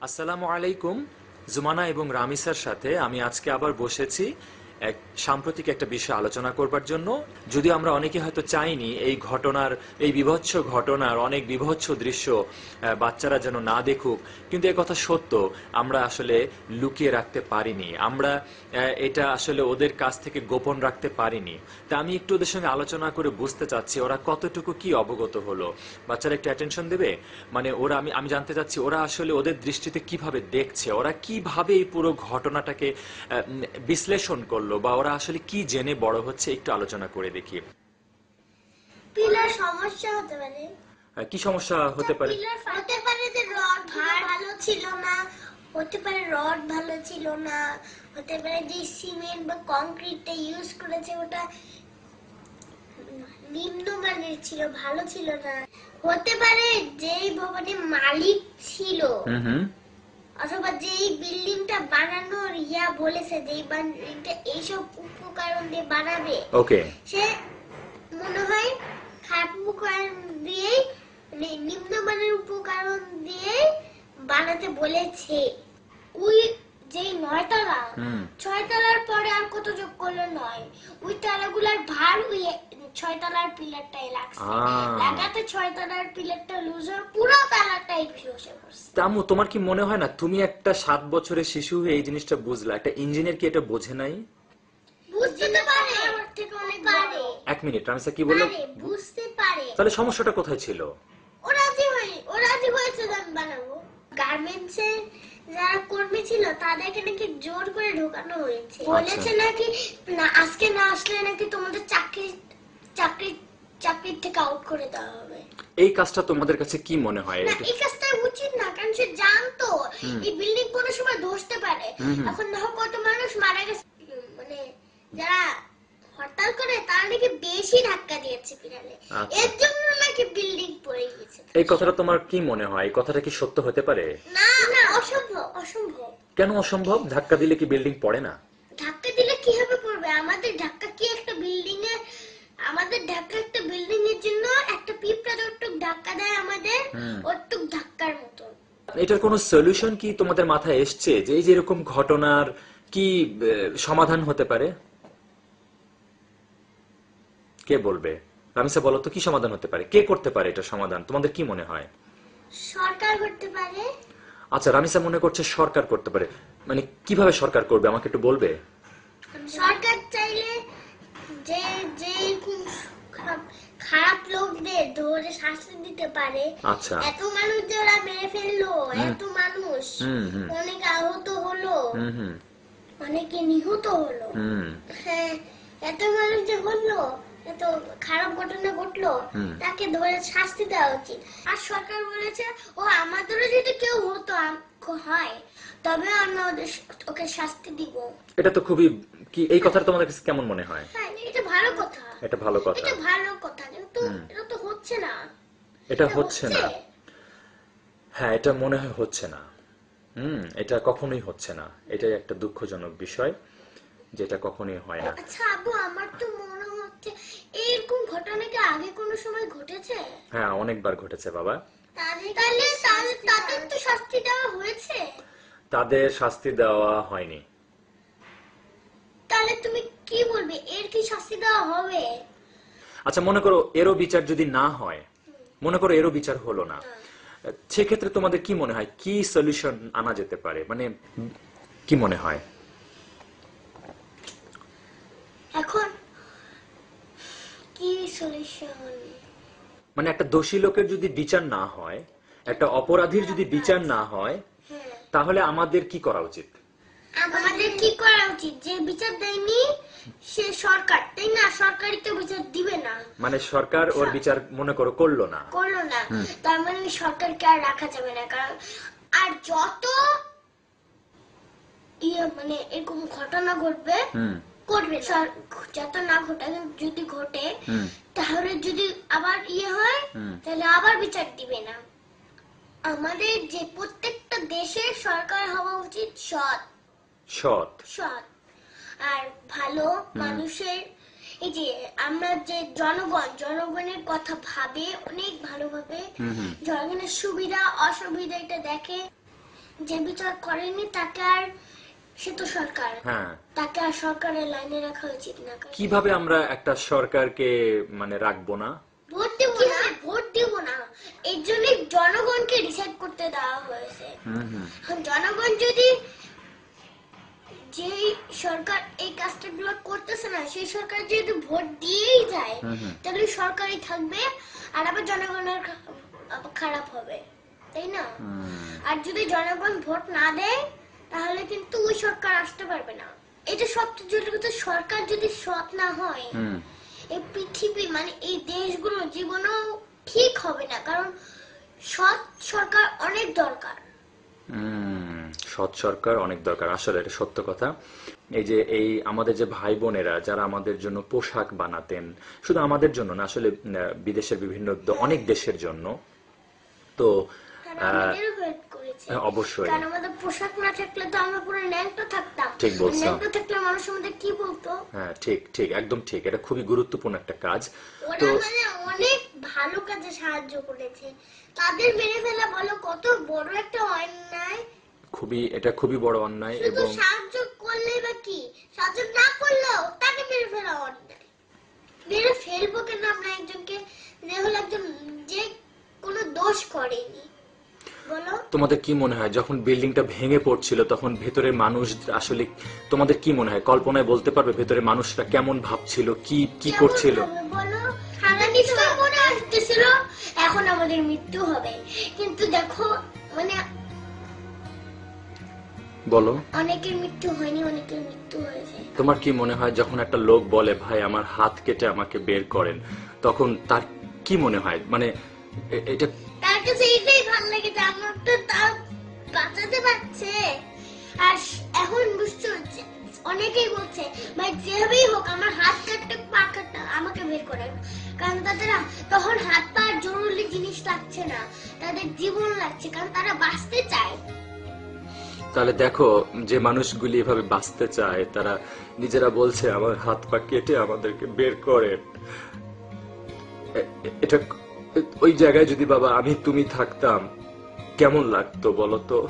আসসালামু আলাইকুম জুমানা এবং রামিসার সাথে আমি আজকে আবার বসেছি। এক সাম্প্রতিক একটা বিষয় আলোচনা করবার জন্য। যদি আমরা অনেকে হয়তো চাইনি এই ঘটনার, এই বিভৎস ঘটনার অনেক বিভৎস দৃশ্য বাচ্চারা যেন না দেখুক, কিন্তু এ কথা সত্য, আমরা আসলে লুকিয়ে রাখতে পারিনি। আমরা এটা আসলে ওদের কাছ থেকে গোপন রাখতে পারিনি। তা আমি একটু ওদের সঙ্গে আলোচনা করে বুঝতে চাচ্ছি, ওরা কতটুকু কি অবগত হলো? বাচ্চারা একটু অ্যাটেনশন দেবে? মানে ওরা, আমি আমি জানতে চাচ্ছি, ওরা আসলে ওদের দৃষ্টিতে কীভাবে দেখছে? ওরা কীভাবে এই পুরো ঘটনাটাকে বিশ্লেষণ করল? বা ওরা আসলে কি জেনে বড় হচ্ছে একটু আলোচনা করে দেখি। পিলার সমস্যা হতে পারে। কি সমস্যা হতে পারে? হতে পারে যে রড ভালো ছিল না হতে পারে রড ভালো ছিল না হতে পারে যে সিমেন্ট বা কংক্রিটটা ইউজ করেছে ওটা নিম্নমানের ছিল ভালো ছিল না। হতে পারে যেই ভবনের মালিক ছিল। হুম। অথবা যেই বিল্ডিংটা বানানোর ইয়া বলেছে যে এই বিল্ডিংটা এইসব উপকরণ দিয়ে বানাবে ওকে। সে মনে হয় খারাপ উপকরণ দিয়ে মানে নিম্নমানের উপকরণ দিয়ে বানাতে বলেছে। ওই যে নয় তলা হুম। ছয় তলার পরে আর কত যোগ করল নয়? ওই তলাগুলার ভার ওই ছয় তলার পিলারটাই লাগছে। লাগাতে ছয় তলার পিলারটা লুজ হয়ে পুরো তালাটাই পড়ছে। তামু তোমার কি মনে হয় না তুমি একটা সাত বছরের শিশু হয়ে এই জিনিসটা বুঝলা? একটা ইঞ্জিনিয়ার কি এটা বোঝে নাই? বুঝতে পারে আমার থেকে অনেক পারে। এক মিনিট রামিসা কি বলল? বুঝতে পারে। তাহলে সমস্যাটা কোথায় ছিল? হয়েছে বানাবো। গার্মেন্টস যারা কর্মী ছিল তাদেরকে নাকি জোর করে ঢোকানো হয়েছে। বলেছে নাকি না আজকে না আসলে নাকি তোমাদের চাকরি চাকরির থেকে আউট করে দেওয়া হবে। এই কাজটা তোমাদের কাছে কি মনে হয়? না এই কাজটা উচিত না কারণ সে জানতো। এই বিল্ডিং কোনো সময় ধসতে পারে। এখন দেখো কত মানুষ মারা গেছে। মানে যারা হরতাল করে তারা নাকি বেশি ধাক্কা দিয়েছে পিরালে আচ্ছা। এর জন্য নাকি বিল্ডিং পড়ে গেছে এই কথাটা তোমার কি মনে হয়? এই কথাটা কি সত্য হতে পারে? না না অসম্ভব অসম্ভব। কেন অসম্ভব? ধাক্কা দিলে কি বিল্ডিং পড়ে না? ধাক্কা দিলে কীভাবে পড়বে? আমাদের ধাক্কা কি একটা বিল্ডিং এ আমাদের ধাক্কা একটা বিল্ডিং এর জন্য একটা পিঁপড়া যতটুক ধাক্কা দেয় আমাদের। ওটুক ধাক্কার মতো এটার কোনো সলিউশন কি তোমাদের মাথায় এসছে যে এই যে এরকম ঘটনার কি সমাধান হতে পারে? কে বলবে? রামিসা বলো তো কি সমাধান হতে পারে? কে করতে পারে এটা সমাধান? তোমাদের কি মনে হয়? সরকার করতে পারে। আচ্ছা রামিসা মনে করছে সরকার করতে পারে। মানে কীভাবে সরকার করবে আমাকে একটু বলবে? সরকার চাইলে যে যে খারাপ- লোকদের ধরে শাস্তি দিতে পারে। আচ্ছা। এত মানুষ যে ওরা মেরে ফেলল এত মানুষ। অনেক আহত হলো। অনেকে নিহত হলো। হ্যাঁ এত মানুষ যে হলো এত খারাপ ঘটনা ঘটলো তাকে ধরে শাস্তি দেওয়া উচিত। আর সরকার বলেছে ও আমাদেরও যদি কেউ হতো হয় তবে আমরা ওদের ওকে শাস্তি দিব। এটা তো খুবই কি এই কথাটা তোমাদের কাছে কেমন মনে হয়? হ্যাঁ ভালো কথা। এটা ভালো কথা। এটা ভালো কথা। কিন্তু এটা তো হচ্ছে না। এটা হচ্ছে না। হ্যাঁ এটা মনে হয় হচ্ছে না। হুম এটা কখনোই হচ্ছে না। এটাই একটা দুঃখজনক বিষয় যেটা কখনোই হয় না। আচ্ছা আবু আমার তো মনে হচ্ছে এরকম ঘটনা কি আগে কোনো সময় ঘটেছে? হ্যাঁ অনেকবার ঘটেছে বাবা। তাহলে তাদের তো শাস্তি দেওয়া হয়েছে। তাদের শাস্তি দেওয়া হয়নি। তাহলে তুমি কি বলবে? এর কি শাস্তি দেওয়া হবে? আচ্ছা মনে করো এরও বিচার যদি না হয় মনে করো এরও বিচার হলো না সেক্ষেত্রে তোমাদের কি মনে হয়? কি সলিউশন আনা যেতে পারে? মানে কি মনে হয়? এখন কি সলিউশন মানে একটা দোষী লোকের যদি বিচার না হয় একটা অপরাধীর যদি বিচার না হয় হ্যাঁ। তাহলে আমাদের কি করা উচিত? আমাদের কি করা উচিত? যে বিচার দেয়নি সে সরকার। তাই না? সরকারই তো বিচার দিবে না। মানে সরকার ওর বিচার মনে করো করল না। করল না। তার মানে সরকারকে আর রাখা যাবে না। কারণ আর যত ইয়ে মানে এরকম ঘটনা ঘটবে করবে যত না ঘটে যদি ঘটে তাহলে যদি আবার ইয়ে হয় তাহলে আবার বিচার দিবে না। আমাদের যে প্রত্যেকটা দেশের সরকার হওয়া উচিত সৎ। সৎ। সৎ। আর ভালো মানুষের এই যে আমরা যে জনগণ জনগণের কথা ভাবে অনেক ভালোভাবে জনগণের সুবিধা অসুবিধা এটা দেখে যে বিচার করেনি তাকে আর সে তো সরকার। হ্যাঁ। তাকে আর সরকারের লাইনে রাখা উচিত না কীভাবে আমরা একটা সরকারকে মানে রাখব না? ভোট দেবো না। ভোট দেবো না? এর জন্য জনগণকে ডিসাইড করতে দেওয়া হয়েছে। জনগণ যদি যে সরকার এই কাজটা গুলো করতেছে না সেই সরকার যদি ভোট দিয়েই যায়। তাহলে সরকারই থাকবে আর আবার জনগণের খারাপ হবে তাই না? আর যদি জনগণ ভোট না দেয় তাহলে কিন্তু ওই সরকার আসতে পারবে না। এটা সবচেয়ে জরুরি কথা সরকার যদি সৎ না হয় এই পৃথিবী মানে এই দেশগুলো জীবনেও ঠিক হবে না কারণ সৎ সরকার অনেক দরকার। সৎ সরকার অনেক দরকার। আসলে এটা সত্য কথা। এই যে এই আমাদের যে ভাই বোনেরা যারা আমাদের জন্য পোশাক বানাতেন শুধু আমাদের জন্য না আসলে বিদেশের বিভিন্ন অনেক দেশের জন্য। তো হ্যাঁ, অবশ্যই। কারণ আমাদের পোশাক না থাকলে তো আমরা পুরো ন্যাংটো থাকতাম। ঠিক বলছো। ন্যাংটো থাকলে মানুষ আমাদের কি বলতো? হ্যাঁ ঠিক ঠিক একদম ঠিক। এটা খুবই গুরুত্বপূর্ণ একটা কাজ। তো অনেক ভালো কাজে সাহায্য করেছে। তাদের মেরে ফেলা বলো কত বড় একটা অন্যায় খুবই এটা খুবই বড় অন্যায় এবং সাহায্য করলে বা কি? সাহায্য না করলেও তাকে মেরে ফেলা অন্যায়। মেরে ফেলব কেন? আমরা একজনকে যে হলো একজন যে কোনো দোষ করেনি। তোমাদের কি মনে হয় যখন বিল্ডিংটা ভেঙে পড়ছিল তখন ভেতরের মানুষ আসলে তোমাদের কি মনে হয়? কল্পনায় বলতে পারবে ভেতরের মানুষরা কেমন ভাবছিল কি কি করছিল? এখন আমাদের মৃত্যু হবে। কিন্তু দেখো মানে বলো। অনেকের মৃত্যু হয়নি অনেকের মৃত্যু হয়েছে। তোমার কি মনে হয় যখন একটা লোক বলে ভাই আমার হাত কেটে আমাকে বের করেন তখন তার কি মনে হয়? মানে এটা তার কাছে এটাই ভালো লাগে যে আমার তো তার বাঁচাতে পারছে। আর এখন বুঝতে হচ্ছে অনেকেই বলছে ভাই যেভাবেই হোক আমার হাত কাটতে পা কাটতে আমাকে বের করেন। কারণ তাদের তখন হাত পা জরুরি জিনিস লাগছে না। তাদের জীবন লাগছে কারণ তারা বাঁচতে চায়। তাহলে দেখো যে মানুষগুলি এভাবে বাঁচতে চায় তারা নিজেরা বলছে আমার হাত পা কেটে আমাদেরকে বের এ- এটা ওই জায়গায় যদি বাবা আমি তুমি থাকতাম কেমন লাগতো বলো তো?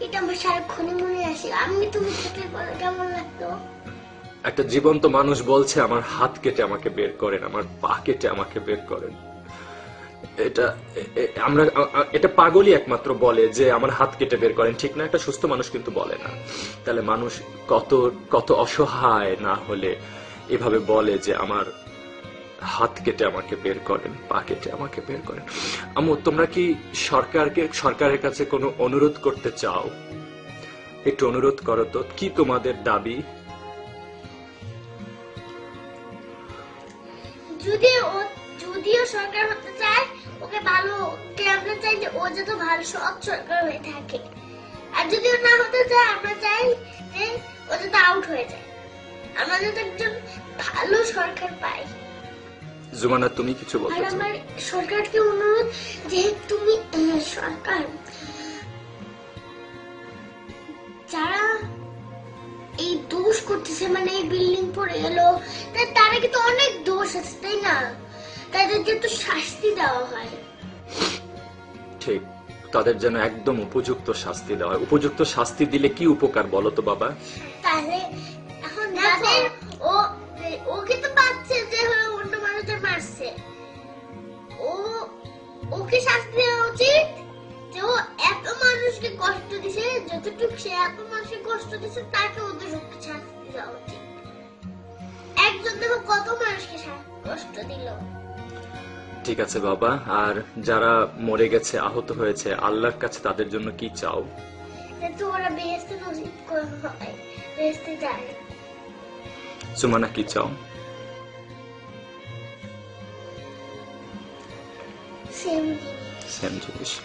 এটা আমার সারাক্ষণই মনে আসে আমি তুমি থেকে বলো কেমন লাগতো? একটা জীবন্ত মানুষ বলছে আমার হাত কেটে আমাকে বের করেন আমার পা কেটে আমাকে বের করেন। এটা আমরা এটা পাগলই একমাত্র বলে যে আমার হাত কেটে বের করেন। ঠিক না, একটা সুস্থ মানুষ কিন্তু বলে না। তাহলে মানুষ কত কত অসহায় না হলে এভাবে বলে যে আমার হাত কেটে আমাকে বের করেন, পা কেটে আমাকে বের করেন। আমু তোমরা কি সরকারকে, সরকারের কাছে কোনো অনুরোধ করতে চাও? একটু অনুরোধ করো তো, কি তোমাদের দাবি? যদি যদিও সরকার হতে চায় ওকে ভালো ওকে আমরা চাই যে ও যত ভালো সৎ সরকার হয়ে থাকে। আর যদি না হতে চায় আমরা চাই যে ও যাতে আউট হয়ে যায়। আমরা যাতে একজন ভালো সরকার পাই। জুমানা তুমি কিছু বলতে চাও? আমার সরকারকে অনুরোধ যে তুমি সরকার যারা এই দোষ করতেছে মানে এই বিল্ডিং পড়ে গেল তারা কিন্তু অনেক দোষ আছে তাই না? তাদেরকে তো শাস্তি দেওয়া হয়। ঠিক তাদের যেন একদম উপযুক্ত শাস্তি দেওয়া হয়। উপযুক্ত শাস্তি দিলে কি উপকার বলো তো বাবা? তাহলে এখন যাদের ও ও কিন্তু পাচ্ছে যে অন্য মানুষের মারছে। ও ওকে শাস্তি দেওয়া উচিত যে ও এত মানুষকে কষ্ট দিছে যতটুকু সে এত মানুষকে কষ্ট দিছে তাকে ওদের শাস্তি দেওয়া উচিত। একজন দেখো কত মানুষকে কষ্ট দিল। ঠিক আছে বাবা আর যারা মরে গেছে আহত হয়েছে আল্লাহর কাছে তাদের জন্য কি চাও? ওরা বেহেস্তে নসিব হয় বেহেস্তে যায়। সুমানা কি চাও? সেম সেম জিনিস।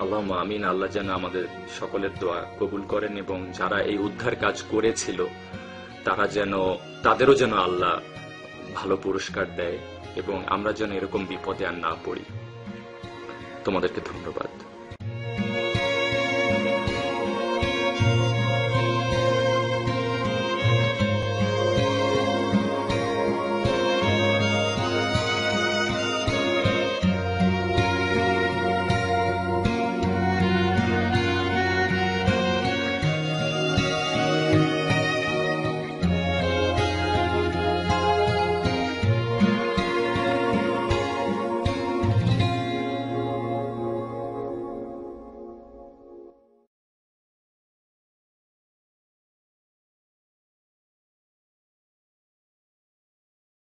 আল্লাহ আমিন আল্লাহ যেন আমাদের সকলের দোয়া কবুল করেন এবং যারা এই উদ্ধার কাজ করেছিল তারা যেন তাদেরও যেন আল্লাহ ভালো পুরস্কার দেয়। এবং আমরা যেন এরকম বিপদে আর না পড়ি। তোমাদেরকে ধন্যবাদ।